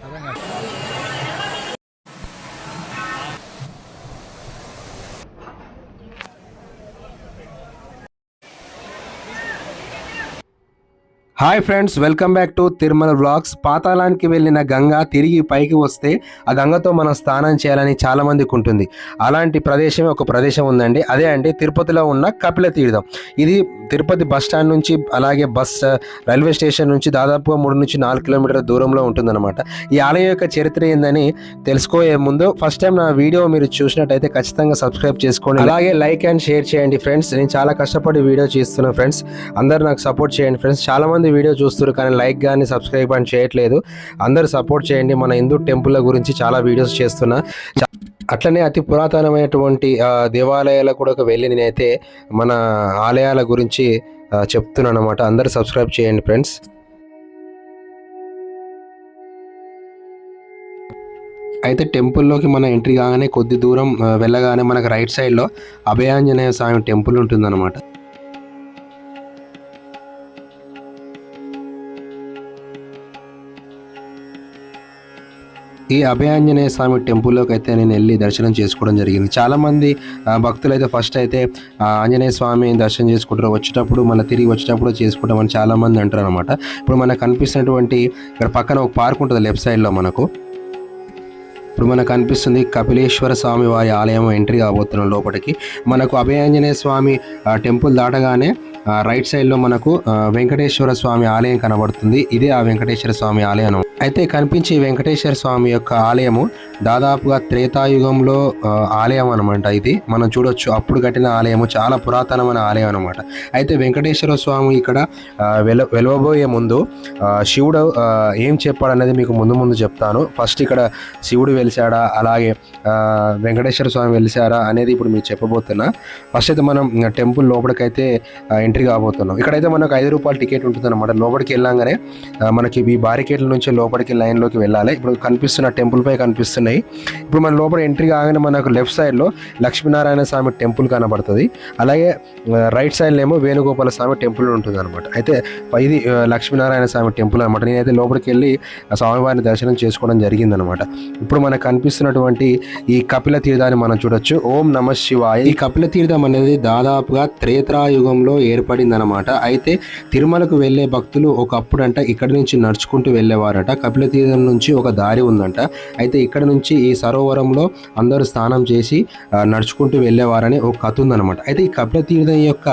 他在 hi friends welcome back to Tirumala vlogs పాతాళానికి వెళ్ళిన గంగ తిరిగి పైకి వస్తే ఆ గంగతో మనం స్నానం చేయాలని చాలామందికి ఉంటుంది. అలాంటి ప్రదేశమే ఒక ప్రదేశం ఉందండి. అదే అండి తిరుపతిలో ఉన్న కపిల తీర్థం. ఇది తిరుపతి బస్ స్టాండ్ నుంచి అలాగే బస్ రైల్వే స్టేషన్ నుంచి దాదాపుగా మూడు నుంచి నాలుగు కిలోమీటర్ల దూరంలో ఉంటుందన్నమాట. ఈ ఆలయం యొక్క చరిత్ర ఏందని తెలుసుకోయే ముందు ఫస్ట్ టైం నా వీడియో మీరు చూసినట్టయితే ఖచ్చితంగా సబ్స్క్రైబ్ చేసుకోండి. అలాగే లైక్ అండ్ షేర్ చేయండి ఫ్రెండ్స్ నేను చాలా కష్టపడి వీడియో చేస్తున్నాను ఫ్రెండ్స్ అందరు నాకు సపోర్ట్ చేయండి ఫ్రెండ్స్ చాలా మంది వీడియో చూస్తారు కానీ లైక్ కానీ సబ్స్క్రైబ్ అని చేయట్లేదు. అందరూ సపోర్ట్ చేయండి. మన హిందూ టెంపుల్ గురించి చాలా వీడియోస్ చేస్తున్నా. అట్లనే అతి పురాతనమైనటువంటి ఆ, దేవాలయాలకు కూడా వెళ్ళి నేనైతే మన ఆలయాల గురించి చెప్తున్నాను అనమాట అందరూ సబ్స్క్రైబ్ చేయండి ఫ్రెండ్స్. అయితే టెంపుల్లోకి మన ఎంట్రీ కాగానే కొద్ది దూరం వెళ్ళగానే మనకు రైట్ సైడ్లో అభయాంజనేయ స్వామి టెంపుల్ ఉంటుందన్నమాట. ఈ అభయాంజనేయ స్వామి టెంపుల్లోకి అయితే నేను వెళ్ళి దర్శనం చేసుకోవడం జరిగింది. చాలామంది భక్తులు అయితే ఫస్ట్ అయితే ఆంజనేయ స్వామి దర్శనం చేసుకుంటారు. వచ్చేటప్పుడు మళ్ళీ తిరిగి వచ్చేటప్పుడు చేసుకుంటాం అని చాలామంది అంటారు అనమాట ఇప్పుడు మనకు కనిపిస్తున్నటువంటి ఇక్కడ పక్కన ఒక పార్క్ ఉంటుంది లెఫ్ట్ సైడ్లో మనకు. ఇప్పుడు మనకు కనిపిస్తుంది కపిలేశ్వర స్వామి వారి ఆలయం ఎంట్రీ కాబోతున్నాం లోపలికి. మనకు అభయాంజనేయ స్వామి టెంపుల్ దాటగానే రైట్ సైడ్లో మనకు వెంకటేశ్వర స్వామి ఆలయం కనబడుతుంది. ఇదే ఆ వెంకటేశ్వర స్వామి ఆలయం అయితే కనిపించే వెంకటేశ్వర స్వామి యొక్క ఆలయము దాదాపుగా త్రేతాయుగంలో ఆలయం అనమాట ఇది. మనం చూడొచ్చు అప్పుడు కట్టిన ఆలయము చాలా పురాతనమైన ఆలయం అనమాట అయితే వెంకటేశ్వర స్వామి ఇక్కడ వెల వెలవబోయే ముందు శివుడు ఏం చెప్పాడనేది మీకు ముందు ముందు చెప్తాను. ఫస్ట్ ఇక్కడ శివుడు వెలిసాడా అలాగే వెంకటేశ్వర స్వామి వెలిసారా అనేది ఇప్పుడు మీకు చెప్పబోతున్నా. ఫస్ట్ అయితే మనం టెంపుల్ లోపలికైతే ఎంట్రీ కాబోతున్నాం. ఇక్కడైతే మనకు ఐదు రూపాయల టికెట్ ఉంటుంది అనమాట లోపలికి వెళ్ళాగానే మనకి ఈ బారికేట్ల నుంచి లోపలికి లైన్లోకి వెళ్ళాలి. ఇప్పుడు కనిపిస్తున్న టెంపుల్ పై కనిపిస్తున్నాయి. ఇప్పుడు మన లోపల ఎంట్రీ కాగానే మనకు లెఫ్ట్ సైడ్లో లక్ష్మీనారాయణ స్వామి టెంపుల్ కనబడుతుంది. అలాగే రైట్ సైడ్లో ఏమో వేణుగోపాల స్వామి టెంపుల్ ఉంటుంది అనమాట అయితే ఇది లక్ష్మీనారాయణ స్వామి టెంపుల్ అనమాట నేనైతే లోపలికి వెళ్ళి స్వామివారిని దర్శనం చేసుకోవడం జరిగిందనమాట ఇప్పుడు మనకు కనిపిస్తున్నటువంటి ఈ కపిల తీర్థాన్ని మనం చూడొచ్చు. ఓం నమ శివాయ. ఈ కపిల తీర్థం అనేది దాదాపుగా త్రేతాయుగంలో ఏర్పడిందనమాట అయితే తిరుమలకు వెళ్ళే భక్తులు ఒకప్పుడు అంట ఇక్కడ నుంచి నడుచుకుంటూ వెళ్ళేవారట. కపిల తీర్థం నుంచి ఒక దారి ఉందంట. అయితే ఇక్కడ నుంచి ఈ సరోవరంలో అందరూ స్నానం చేసి నడుచుకుంటూ వెళ్ళేవారని ఒక కథ ఉందనమాట అయితే ఈ కపిల తీర్థం యొక్క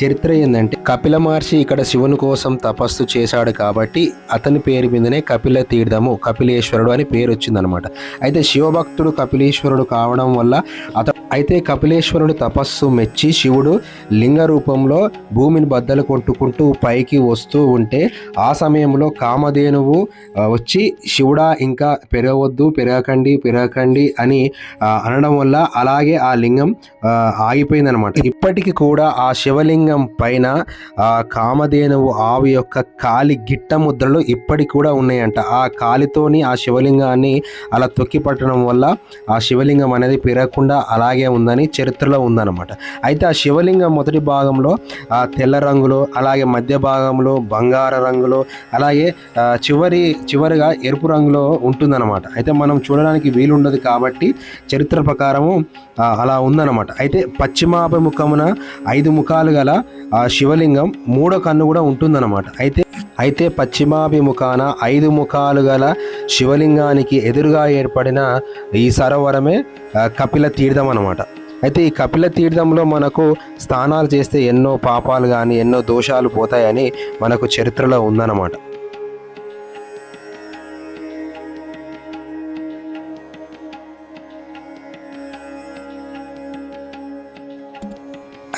చరిత్ర ఏంటంటే కపిల మహర్షి ఇక్కడ శివుని కోసం తపస్సు చేశాడు కాబట్టి అతని పేరు మీదనే కపిల తీర్థము కపిలేశ్వరుడు అని పేరు వచ్చిందనమాట అయితే శివభక్తుడు కపిలేశ్వరుడు కావడం వల్ల అత అయితే కపిలేశ్వరుడు తపస్సు మెచ్చి శివుడు లింగ రూపంలో భూమిని బద్దలు కొట్టుకుంటూ పైకి వస్తూ ఉంటే ఆ సమయంలో కామధేనువు వచ్చి శివుడా ఇంకా పెరగవద్దు పెరగకండి పెరగకండి అని అనడం వల్ల అలాగే ఆ లింగం ఆగిపోయిందనమాట ఇప్పటికీ కూడా ఆ శివలింగం పైన కామధేనువు ఆవు యొక్క కాలి గిట్ట ముద్రలు ఇప్పటికి కూడా ఉన్నాయంట. ఆ కాలితోని ఆ శివలింగాన్ని అలా తొక్కి పట్టడం వల్ల ఆ శివలింగం అనేది పెరగకుండా అలాగే ఉందని చరిత్రలో ఉందన్నమాట. అయితే ఆ శివలింగం మొదటి భాగంలో ఆ తెల్ల రంగులో అలాగే మధ్య భాగంలో బంగార రంగులో అలాగే చివరి చివరిగా ఎరుపు రంగులో ఉంటుందన్నమాట. అయితే మనం చూడడానికి వీలుండదు కాబట్టి చరిత్ర ప్రకారము అలా ఉందన్నమాట. అయితే పశ్చిమాభిముఖమున ఐదు ముఖాలు గల ఆ శివలింగం మూడో కన్ను కూడా ఉంటుందన్నమాట. అయితే అయితే పశ్చిమాభిముఖాన ఐదు ముఖాలు గల శివలింగానికి ఎదురుగా ఏర్పడిన ఈ సరోవరమే కపిల తీర్థం అన్నమాట అయితే ఈ కపిల తీర్థంలో మనకు స్నానాలు చేస్తే ఎన్నో పాపాలు కానీ ఎన్నో దోషాలు పోతాయని మనకు చరిత్రలో ఉందన్నమాట.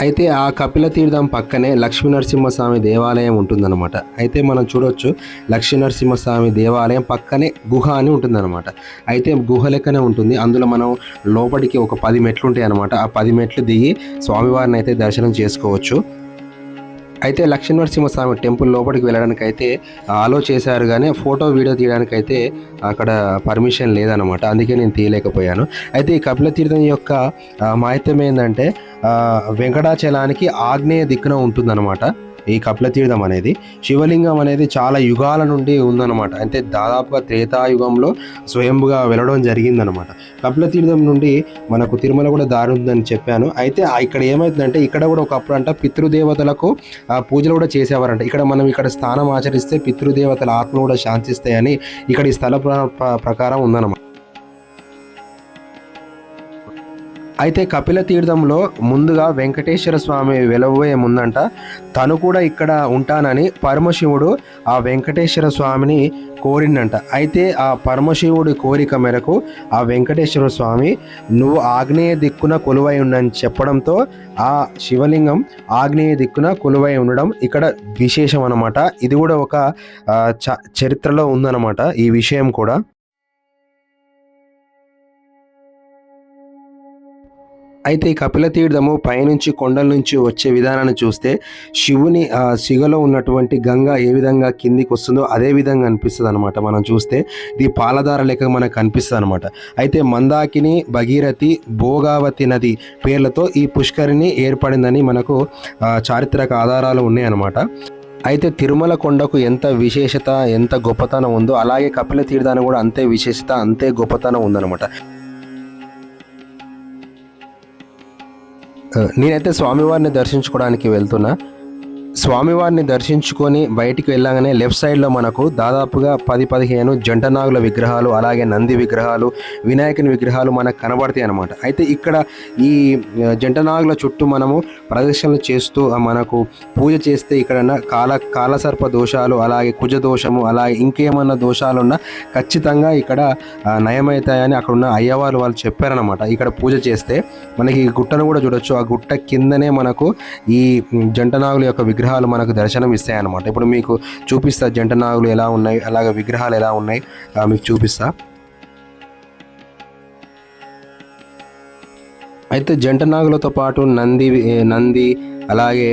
అయితే ఆ కపిల తీర్థం పక్కనే లక్ష్మీ నరసింహస్వామి దేవాలయం ఉంటుందన్నమాట. అయితే మనం చూడొచ్చు లక్ష్మీ నరసింహస్వామి దేవాలయం పక్కనే గుహ అని ఉంటుందన్నమాట. అయితే గుహ లెక్కనే ఉంటుంది. అందులో మనం లోపలికి ఒక పది మెట్లు ఉంటాయి అన్నమాట ఆ పది మెట్లు దిగి స్వామివారిని అయితే దర్శనం చేసుకోవచ్చు. అయితే లక్ష్మీనరసింహస్వామి టెంపుల్ లోపలికి వెళ్ళడానికి అయితే ఆలో చేశారు కానీ ఫోటో వీడియో తీయడానికి అయితే అక్కడ పర్మిషన్ లేదనమాట అందుకే నేను తీయలేకపోయాను. అయితే ఈ కపిల తీర్థం యొక్క మాహిత్యం ఏంటంటే వెంకటాచలానికి ఆగ్నేయ దిక్కున ఉంటుందన్నమాట. ఈ కపిలతీర్థం అనేది శివలింగం అనేది చాలా యుగాల నుండి ఉందన్నమాట. అంటే దాదాపుగా త్రేతాయుగంలో స్వయంగా వెళ్ళడం జరిగిందనమాట కపిలతీర్థం నుండి మనకు తిరుమల కూడా దారి ఉందని చెప్పాను. అయితే ఇక్కడ ఏమవుతుందంటే ఇక్కడ కూడా ఒకప్పుడు అంట పితృదేవతలకు ఆ, పూజలు కూడా చేసేవారంట. ఇక్కడ మనం ఇక్కడ స్థానం ఆచరిస్తే పితృదేవతల ఆత్మ కూడా శాంతిస్తాయని ఇక్కడ ఈ స్థల ప్రకారం ఉందన్నమాట. అయితే కపిల తీర్థంలో ముందుగా వెంకటేశ్వర స్వామి వెలవబోయే ముందంట. తను కూడా ఇక్కడ ఉంటానని పరమశివుడు ఆ వెంకటేశ్వర స్వామిని కోరిండంట. అయితే ఆ పరమశివుడి కోరిక మేరకు ఆ వెంకటేశ్వర స్వామి నువ్వు ఆగ్నేయ దిక్కున కొలువై ఉండని చెప్పడంతో ఆ శివలింగం ఆగ్నేయ దిక్కున కొలువై ఉండడం ఇక్కడ విశేషం అన్నమాట ఇది కూడా ఒక చ- చరిత్రలో ఉందన్నమాట ఈ విషయం కూడా. అయితే ఈ కపిల తీర్థము పైనుంచి కొండల నుంచి వచ్చే విధానాన్ని చూస్తే శివుని శిగలో ఉన్నటువంటి గంగ ఏ విధంగా కిందికి వస్తుందో అదే విధంగా అనిపిస్తుంది అనమాట మనం చూస్తే ఇది పాలధార లెక్క మనకు కనిపిస్తుంది అనమాట అయితే మందాకిని భగీరథి భోగావతి నది పేర్లతో ఈ పుష్కరిణి ఏర్పడిందని మనకు చారిత్రక ఆధారాలు ఉన్నాయన్నమాట. అయితే తిరుమల కొండకు ఎంత విశేషత ఎంత గొప్పతనం ఉందో అలాగే కపిల తీర్థాన్ని కూడా అంతే విశేషత అంతే గొప్పతనం ఉందన్నమాట. నేనైతే స్వామివారిని దర్శించుకోవడానికి వెళ్తున్నా. స్వామివారిని దర్శించుకొని బయటికి వెళ్ళగానే లెఫ్ట్ సైడ్లో మనకు దాదాపుగా పది పదిహేను జంటనాగుల విగ్రహాలు అలాగే నంది విగ్రహాలు వినాయకుని విగ్రహాలు మనకు కనబడతాయి అన్నమాట. అయితే ఇక్కడ ఈ జంటనాగుల చుట్టూ మనము ప్రదక్షిణలు చేస్తూ మనకు పూజ చేస్తే ఇక్కడ కాల కాలసర్ప దోషాలు అలాగే కుజ దోషము అలాగే ఇంకేమన్నా దోషాలు ఉన్నా ఖచ్చితంగా ఇక్కడ నయమవుతాయని అక్కడ ఉన్న అయ్యవారు వాళ్ళు చెప్పారనమాట ఇక్కడ పూజ చేస్తే మనకి ఈ గుట్టను కూడా చూడొచ్చు. ఆ గుట్ట కిందనే మనకు ఈ జంటనాగుల యొక్క విగ్రహం విగ్రహాలు మనకు దర్శనం ఇస్తాయి అనమాట ఇప్పుడు మీకు చూపిస్తా జంట నాగులు ఎలా ఉన్నాయి అలాగే విగ్రహాలు ఎలా ఉన్నాయి మీకు చూపిస్తా. అయితే జంటనాగులతో పాటు నంది నంది అలాగే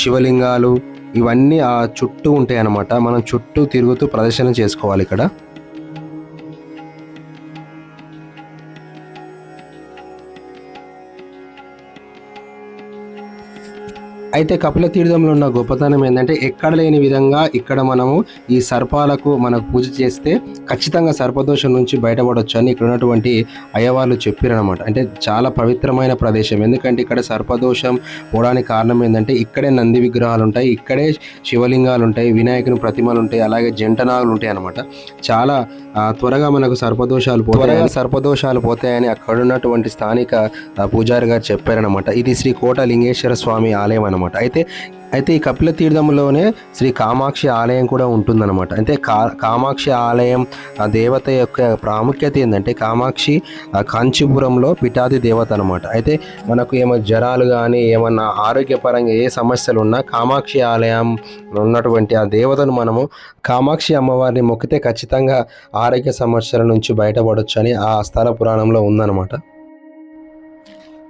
శివలింగాలు ఇవన్నీ ఆ చుట్టూ ఉంటాయి అన్నమాట మనం చుట్టూ తిరుగుతూ ప్రదర్శన చేసుకోవాలి ఇక్కడ. అయితే కపిల తీర్థంలో ఉన్న గొప్పతనం ఏంటంటే ఎక్కడ లేని విధంగా ఇక్కడ మనము ఈ సర్పాలకు మనకు పూజ చేస్తే ఖచ్చితంగా సర్పదోషం నుంచి బయటపడవచ్చు అని ఇక్కడ ఉన్నటువంటి అయ్యవాళ్ళు చెప్పారనమాట అంటే చాలా పవిత్రమైన ప్రదేశం. ఎందుకంటే ఇక్కడ సర్పదోషం పోవడానికి కారణం ఏంటంటే ఇక్కడే నంది విగ్రహాలు ఉంటాయి ఇక్కడే శివలింగాలు ఉంటాయి వినాయకుని ప్రతిమలు ఉంటాయి అలాగే జంటనాగులు ఉంటాయి అనమాట చాలా త్వరగా మనకు సర్పదోషాలు పోతాయి సర్పదోషాలు పోతాయని అక్కడ ఉన్నటువంటి స్థానిక పూజారి గారు చెప్పారనమాట ఇది శ్రీ కోట లింగేశ్వర స్వామి ఆలయం అనమాట అయితే అయితే ఈ కపిల తీర్థంలోనే శ్రీ కామాక్షి ఆలయం కూడా ఉంటుందన్నమాట. అంటే కా కామాక్షి ఆలయం ఆ దేవత యొక్క ప్రాముఖ్యత ఏంటంటే కామాక్షి ఆ కాంచీపురంలో పిఠాది దేవత అనమాట అయితే మనకు ఏమైనా జ్వరాలు కానీ ఏమన్నా ఆరోగ్యపరంగా ఏ సమస్యలు ఉన్నా కామాక్షి ఆలయం ఉన్నటువంటి ఆ దేవతను మనము కామాక్షి అమ్మవారిని మొక్కితే ఖచ్చితంగా ఆరోగ్య సమస్యల నుంచి బయటపడొచ్చు అని ఆ స్థల పురాణంలో ఉందన్నమాట.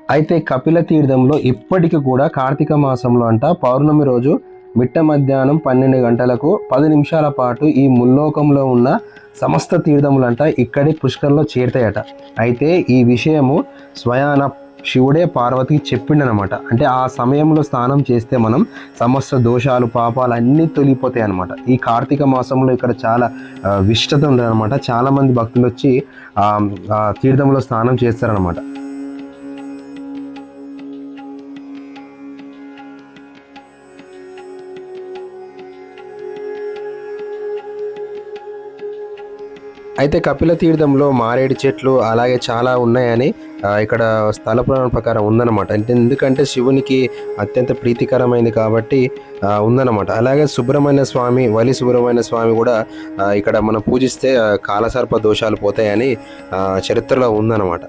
అయితే కపిల తీర్థంలో ఇప్పటికి కూడా కార్తీక మాసంలో అంట పౌర్ణమి రోజు మిట్ట మధ్యాహ్నం పన్నెండు గంటలకు పది నిమిషాల పాటు ఈ ముల్లోకంలో ఉన్న సమస్త తీర్థములంట ఇక్కడి పుష్కరంలో చేరుతాయట. అయితే ఈ విషయము స్వయాన శివుడే పార్వతికి చెప్పిండనమాట. అంటే ఆ సమయంలో స్నానం చేస్తే మనం సమస్త దోషాలు పాపాలు అన్నీ తొలిపోతాయి అనమాట ఈ కార్తీక మాసంలో ఇక్కడ చాలా ఆ, విశిష్టత ఉందన్నమాట చాలామంది భక్తులు వచ్చి తీర్థంలో స్నానం చేస్తారనమాట అయితే కపిల తీర్థంలో మారేడు చెట్లు అలాగే చాలా ఉన్నాయని ఇక్కడ స్థల పురాణం ప్రకారం ఉందన్నమాట. అంటే ఎందుకంటే శివునికి అత్యంత ప్రీతికరమైంది కాబట్టి ఉందన్నమాట. అలాగే సుబ్రహ్మణ్య స్వామి వలి సుబ్రహ్మణ్య స్వామి కూడా ఇక్కడ మనం పూజిస్తే కాలసర్ప దోషాలు పోతాయని చరిత్రలో ఉందన్నమాట.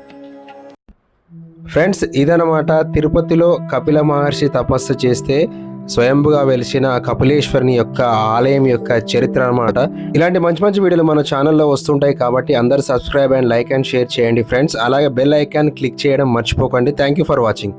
ఫ్రెండ్స్ ఇదనమాట తిరుపతిలో కపిల మహర్షి తపస్సు చేస్తే స్వయంభుగా వెలిసిన కపిలేశ్వరుని యొక్క ఆలయం యొక్క చరిత్ర అన్నమాట. ఇలాంటి మంచి మంచి వీడియోలు మన ఛానల్లో వస్తుంటాయి కాబట్టి అందరు subscribe and like and share చేయండి ఫ్రెండ్స్. అలాగే బెల్ ఐకాన్ క్లిక్ చేయడం మర్చిపోకండి. Thank you for watching.